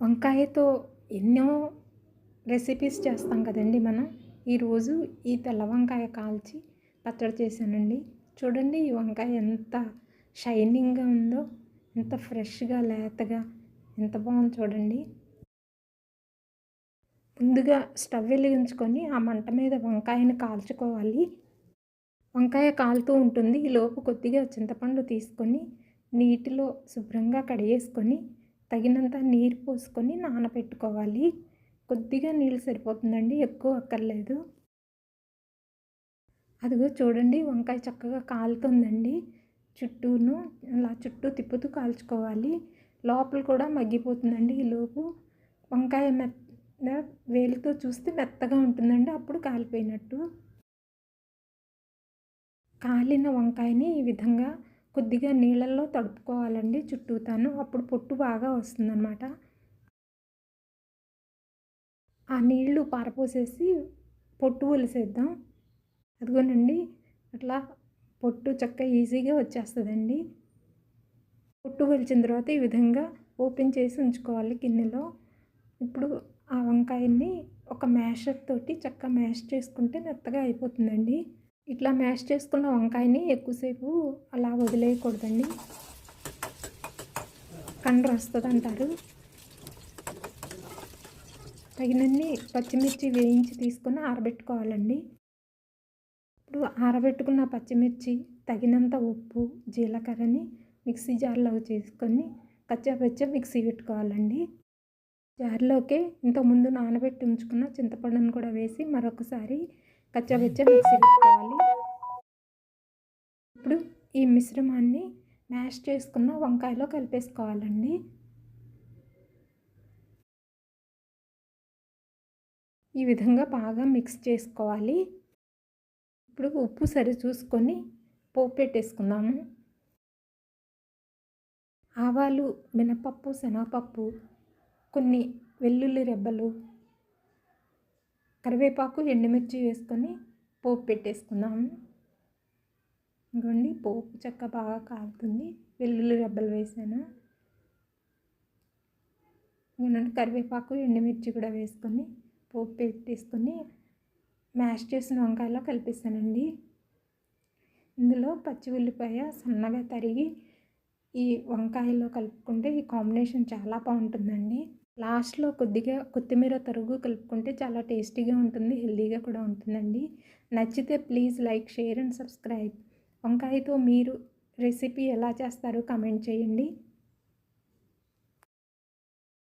వంకాయతో ఎన్నో రెసిపీస్ చేస్తాం కదండి మనం. ఈరోజు ఈ తెల్ల వంకాయ కాల్చి పచ్చడి చేశానండి. చూడండి ఈ వంకాయ ఎంత షైనింగ్గా ఉందో ఎంత ఫ్రెష్గా లేతగా ఎంత బాగుంది చూడండి. ముందుగా స్టవ్ వెలిగించుకొని ఆ మంట మీద వంకాయని కాల్చుకోవాలి. వంకాయ కాలుతూ ఉంటుంది. ఈ లోపు కొద్దిగా చింతపండు తీసుకొని నీటిలో శుభ్రంగా కడిగేసుకొని తగినంత నీరు పోసుకొని నానబెట్టుకోవాలి కొద్దిగా నీళ్ళు సరిపోతుందండి ఎక్కువ అక్కర్లేదు. అదిగో చూడండి వంకాయ చక్కగా కాలుతుందండి. చుట్టూను అలా చుట్టూ తిప్పుతూ కాల్చుకోవాలి. లోపల కూడా మగ్గిపోతుందండి ఈలోపు వంకాయ మెత్త వేలితో చూస్తే మెత్తగా ఉంటుందండి అప్పుడు కాలిపోయినట్టు. కాలిన వంకాయని ఈ విధంగా కొద్దిగా నీళ్ళల్లో తడుపుకోవాలండి చుట్టూతాను. అప్పుడు పొట్టు బాగా వస్తుందన్నమాట. ఆ నీళ్ళు పారపోసేసి పొట్టు ఒలిసేద్దాం అదిగోనండి అట్లా పొట్టు చక్క ఈజీగా వచ్చేస్తుందండి. పొట్టు ఒలిచిన తర్వాత ఈ విధంగా ఓపెన్ చేసి ఉంచుకోవాలి గిన్నెలో. ఇప్పుడు ఆ వంకాయని ఒక మ్యాషర్ తోటి చక్క మ్యాష్ చేసుకుంటే మెత్తగా అయిపోతుందండి. ఇట్లా మ్యాష్ చేసుకున్న వంకాయని ఎక్కువసేపు అలా వదిలేయకూడదండి. కండ్ర వస్తుంది అంటారు తగినన్ని పచ్చిమిర్చి వేయించి తీసుకొని ఆరబెట్టుకోవాలండి. ఇప్పుడు ఆరబెట్టుకున్న పచ్చిమిర్చి తగినంత ఉప్పు జీలకర్రని మిక్సీ జార్లో చేసుకొని కచ్చాపచ్చ మిక్సీ పెట్టుకోవాలండి. జార్లోకి ఇంతకుముందు నానబెట్టి ఉంచుకున్న చింతపండును కూడా వేసి మరొకసారి కచ్చాపచ్చ మిక్సీ పెట్టుకోవాలి. ఇప్పుడు ఈ మిశ్రమాన్ని మ్యాష్ చేసుకున్న వంకాయలో కలిపేసుకోవాలండి. ఈ విధంగా బాగా మిక్స్ చేసుకోవాలి. ఇప్పుడు ఉప్పు సరి చూసుకొని పోపు పెట్టేసుకుందాము. ఆవాలు మినపప్పు శనగపప్పు కొన్ని వెల్లుల్లి రెబ్బలు కరివేపాకు ఎండుమిర్చి వేసుకొని పోపు పెట్టేసుకుందాము ఇంకోండి పోపు చెక్క బాగా కాలుతుంది. వెల్లుల్లి రెబ్బలు వేసాను. ఇంకోండి కరివేపాకు ఎండుమిర్చి కూడా వేసుకొని పోపు పెట్టేసుకొని మ్యాష్ చేసిన వంకాయలో కలిపిస్తానండి ఇందులో పచ్చి ఉల్లిపాయ సన్నగా తరిగి ఈ వంకాయలో కలుపుకుంటే ఈ కాంబినేషన్ చాలా బాగుంటుందండి. లాస్ట్లో కొద్దిగా కొత్తిమీర తరుగు కలుపుకుంటే చాలా టేస్టీగా ఉంటుంది హెల్దీగా కూడా ఉంటుందండి. నచ్చితే please like share and subscribe. వంకాయతో మీరు రెసిపీ ఎలా చేస్తారో కమెంట్ చేయండి.